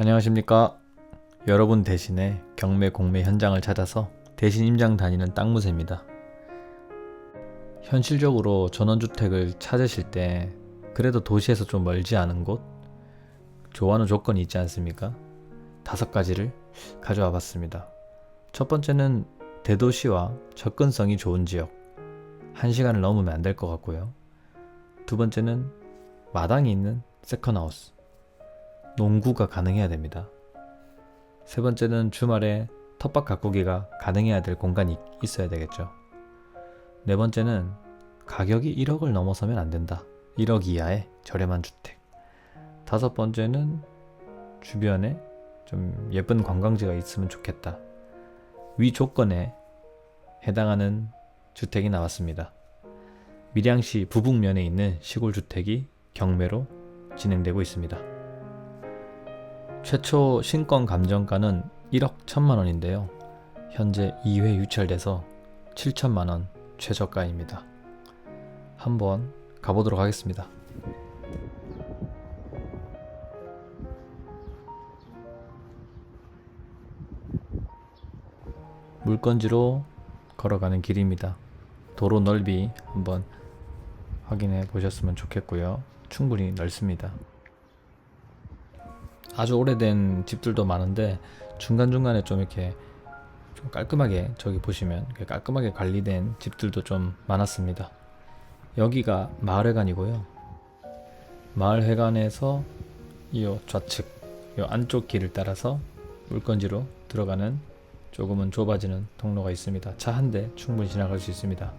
안녕하십니까. 여러분 대신에 경매 공매 현장을 찾아서 대신 임장 다니는 땅무새입니다. 현실적으로 전원주택을 찾으실 때 그래도 도시에서 좀 멀지 않은 곳 좋아하는 조건이 있지 않습니까? 다섯 가지를 가져와 봤습니다. 첫 번째는 대도시와 접근성이 좋은 지역. 한 시간을 넘으면 안 될 것 같고요. 두 번째는 마당이 있는 세컨하우스. 농구가 가능해야 됩니다. 세 번째는 주말에 텃밭 가꾸기가 가능해야 될 공간이 있어야 되겠죠. 네 번째는 가격이 1억을 넘어서면 안 된다. 1억 이하의 저렴한 주택. 다섯 번째는 주변에 좀 예쁜 관광지가 있으면 좋겠다. 위 조건에 해당하는 주택이 나왔습니다. 밀양시 부북면에 있는 시골 주택이 경매로 진행되고 있습니다. 최초 신권 감정가는 1억 1천만 원인데요. 현재 2회 유찰돼서 7천만 원 최저가입니다. 한번 가보도록 하겠습니다. 물건지로 걸어가는 길입니다. 도로 넓이 한번 확인해 보셨으면 좋겠고요. 충분히 넓습니다. 아주 오래된 집들도 많은데 중간중간에 좀 이렇게 좀 깔끔하게 저기 보시면 깔끔하게 관리된 집들도 좀 많았습니다. 여기가 마을회관이고요. 마을회관에서 이 좌측 이 안쪽 길을 따라서 물건지로 들어가는 조금은 좁아지는 통로가 있습니다. 차 한 대 충분히 지나갈 수 있습니다.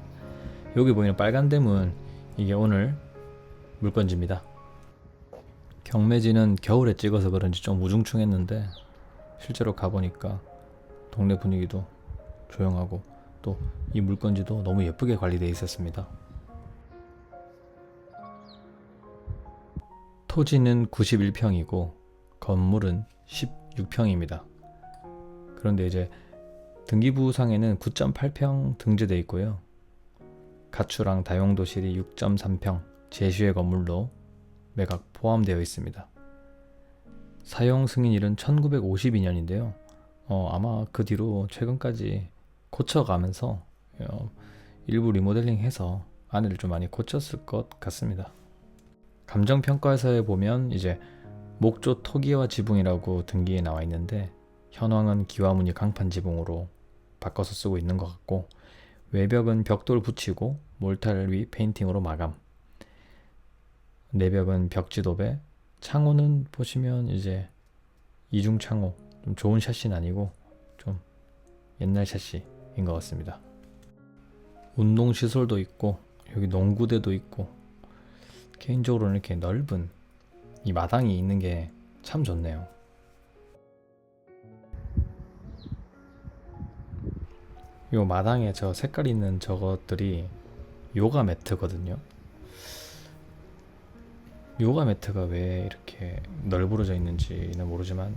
여기 보이는 빨간 댐은 이게 오늘 물건지입니다. 경매지는 겨울에 찍어서 그런지 좀 우중충했는데 실제로 가보니까 동네 분위기도 조용하고 또 이 물건지도 너무 예쁘게 관리되어 있었습니다. 토지는 91평이고 건물은 16평입니다. 그런데 이제 등기부상에는 9.8평 등재되어 있고요. 가추랑 다용도실이 6.3평 제시의 건물로 매각 포함되어 있습니다. 사용 승인일은 1952년인데요. 어, 아마 그 뒤로 최근까지 고쳐가면서 어, 일부 리모델링해서 안을 좀 많이 고쳤을 것 같습니다. 감정평가서에 보면 이제 목조 토기와 지붕이라고 등기에 나와 있는데 현황은 기와무늬 강판 지붕으로 바꿔서 쓰고 있는 것 같고 외벽은 벽돌 붙이고 몰탈 위 페인팅으로 마감 내벽은 벽지도배 창호는 보시면 이제 이중 창호 좀 좋은 샷시는 아니고 좀 옛날 샷시인 것 같습니다 운동 시설도 있고 여기 농구대도 있고 개인적으로는 이렇게 넓은 이 마당이 있는 게 참 좋네요 요 마당에 저 색깔 있는 저것들이 요가 매트거든요. 요가 매트가 왜 이렇게 널브러져 있는지는 모르지만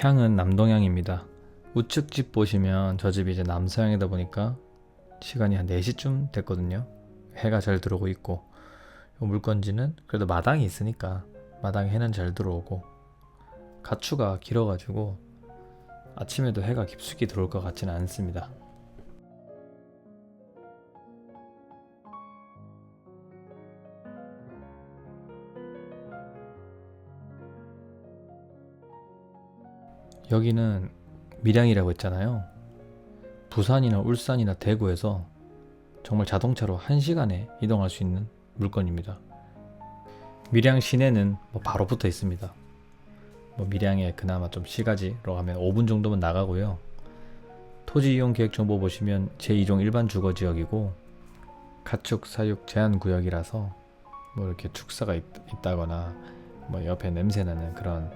향은 남동향입니다. 우측 집 보시면 저 집이 이제 남서향이다 보니까 시간이 한 4시쯤 됐거든요. 해가 잘 들어오고 있고 요 물건지는 그래도 마당이 있으니까 마당에 해는 잘 들어오고 가추가 길어가지고 아침에도 해가 깊숙이 들어올 것 같지는 않습니다. 여기는 밀양이라고 했잖아요. 부산이나 울산이나 대구에서 정말 자동차로 1시간에 이동할 수 있는 물건입니다. 밀양 시내는 뭐 바로 붙어 있습니다. 뭐 밀양에 그나마 좀 시가지로 하면 5분 정도면 나가고요. 토지 이용 계획 정보 보시면 제2종 일반 주거 지역이고 가축 사육 제한 구역이라서 뭐 이렇게 축사가 있, 있다거나 뭐 옆에 냄새 나는 그런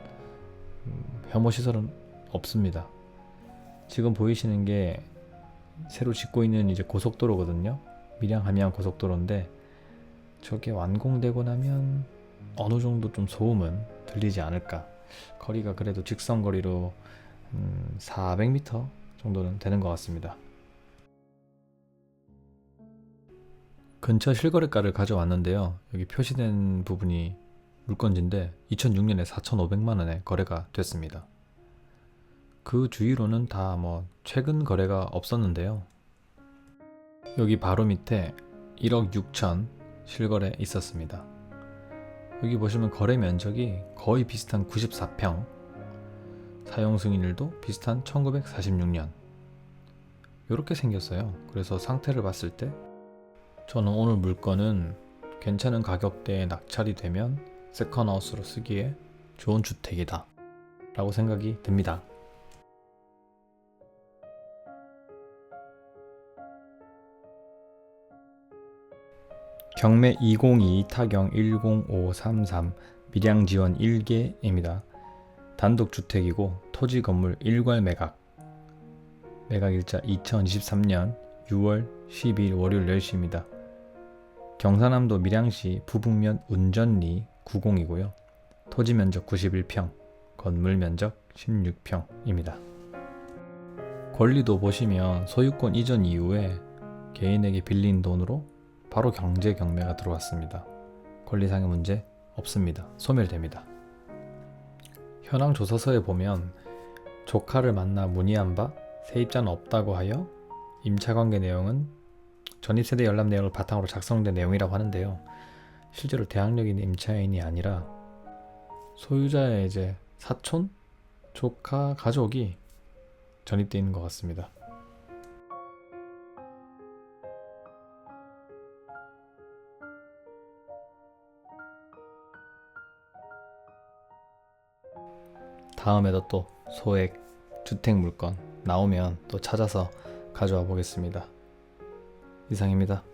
음, 혐오 시설은 없습니다. 지금 보이시는 게 새로 짓고 있는 이제 고속도로거든요. 밀양 함양 고속도로인데 저게 완공되고 나면 어느 정도 좀 소음은 들리지 않을까. 거리가 그래도 직선 거리로 음, 400m 정도는 되는 것 같습니다. 근처 실거래가를 가져왔는데요. 여기 표시된 부분이 물건지인데 2006년에 4,500만 원에 거래가 됐습니다. 그 주위로는 다 뭐 최근 거래가 없었는데요. 여기 바로 밑에 1억 6천 실거래 있었습니다. 여기 보시면 거래 면적이 거의 비슷한 94평, 사용 승인일도 비슷한 1946년. 이렇게 생겼어요. 그래서 상태를 봤을 때 저는 오늘 물건은 괜찮은 가격대에 낙찰이 되면 세컨하우스로 쓰기에 좋은 주택이다 라고 생각이 듭니다. 경매 202 타경 10533 밀양 지원 1개입니다. 단독 주택이고 토지 건물 일괄 매각. 매각 일자 2023년 6월 12일 월요일 10시입니다. 경상남도 밀양시 부북면 운전리 90이고요. 토지 면적 91평, 건물 면적 16평입니다. 권리도 보시면 소유권 이전 이후에 개인에게 빌린 돈으로 바로 경제 경매가 들어왔습니다. 권리상의 문제 없습니다. 소멸됩니다. 현황 조서서에 보면 조카를 만나 문의한 바 세입자는 없다고 하여 임차관계 내용은 전입세대 열람 내용을 바탕으로 작성된 내용이라고 하는데요. 실제로 대항력 있는 임차인이 아니라 소유자의 이제 사촌, 조카, 가족이 전입되어 있는 것 같습니다. 다음에도 또 소액 주택 물건 나오면 또 찾아서 가져와 보겠습니다. 이상입니다.